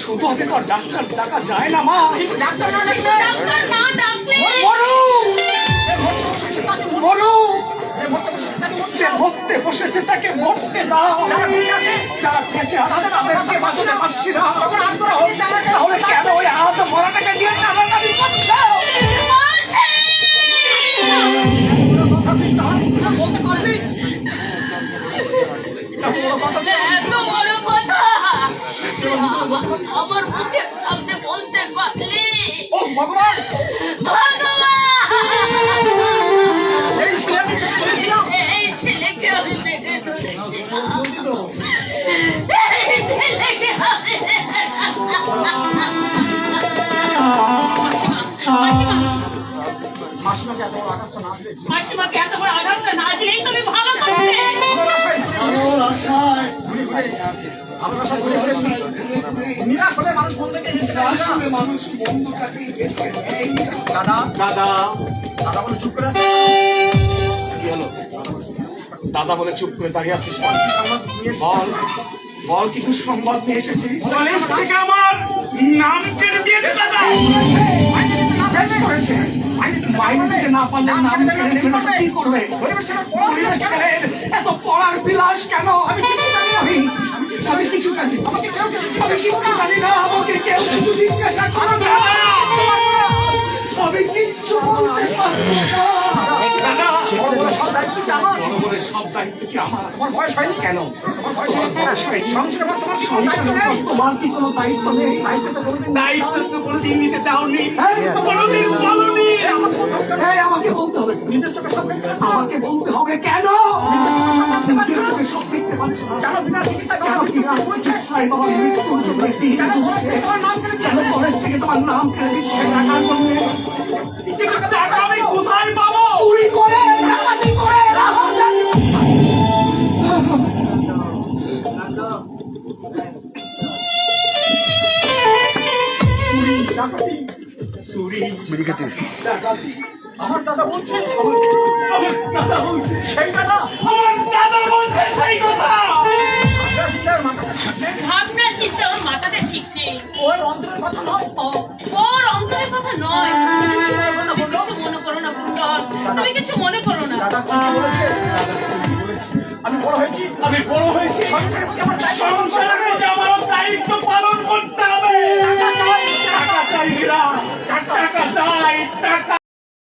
শুধু ওকে তো ডাক্তার ডাকা যায় না মা। ডাক্তার না ডাক্তার না ডাকলে। মরু। মরু। যে মরতে বসেছে তাকে মরতে বসেছে তাকে মরতে দাও। যারা বেঁচে আছে, তাদেরকে বাঁচাতে পারছি না। তাহলে কেন ওই আহত মরাটাকে নিয়ে টানাটানি করছ? বলতে কথা আমার মুখের সামনে বলতে পারলি ও ভগবান ভগবান এই ছেলে আমি পেটে ধরেছিলাম এই ছেলেকে আমি পেটে ধরেছিলাম এই ছেলেকে আমি মাসিমা মাসিমা মাসিমাকে এত বড় আঘাত না দিলে মাসিমাকে এত বড় আঘাতটা না দিলেই তুমি ভালো করতে নিরাশ হলে মানুষ মন থেকে হেসে আসলে মানুষ দাদা দাদা দাদা বলে চুপ করে আছে কি হলো দাদা বলে চুপ করে দাঁড়িয়ে আছিস সংবাদ বল। বল কি দুঃসংবাদ নিয়ে এসেছিস? কলেজ থেকে আমার নাম কেটে দিয়েছে দাদা। বেশ করেছে। বাইরে থেকে না পারলে নাম নেবে কি করবে? এত পড়ার বিলাস কেন? আমি আমি আমি কিছু জানি আমাকে কেউ কিছু আমি কিচ্ছু জানি না। আমাকে কেউ কিছু জিজ্ঞাসা করো না। আমি কিচ্ছু বলতে পারব না। সব দায়িত্ব কি আমার? সব দায়িত্ব কি আমার? তোমার বয়স হয়নি কেন? তোমার বয়স তোমার উপর তোমার কি কোনো দায়িত্ব নেই? দায়িত্ব তো দায়িত্ব নিজের সব? আমাকে বলতে হবে কেন? নিজের চোখে সব দেখতে পাচ্ছ? কেন বিনা চিকিৎসায় কেন বাবা চিকিৎসায় বাবা মৃত্যুর জন্য দিন কেন কলেজ থেকে তোমার নাম কেটে কেন কলেজ থেকে তোমার নাম কেড়ে দিচ্ছে টাকার জন্য টাকা আমি কোথায় পাবো? চুরি করে ডাকাতি। আমার দাদা বলছে দাদা বলছে সেই দাদা আমার দাদা বলছে সেই কথা। আমরা চিন্তার মাথাটা ঠিক নেই। ভাবনা চিন্তা ওর মাথাটা ঠিক নেই ওর অন্তরের কথা নয়। ওর অন্তরের কথা নয় কিছু মনে করো না কুন্তল তুমি কিছু মনে করো না। দাদা ঠিকই বলেছে? আমি বড় হয়েছি। আমি বড় হয়েছি। সংসারের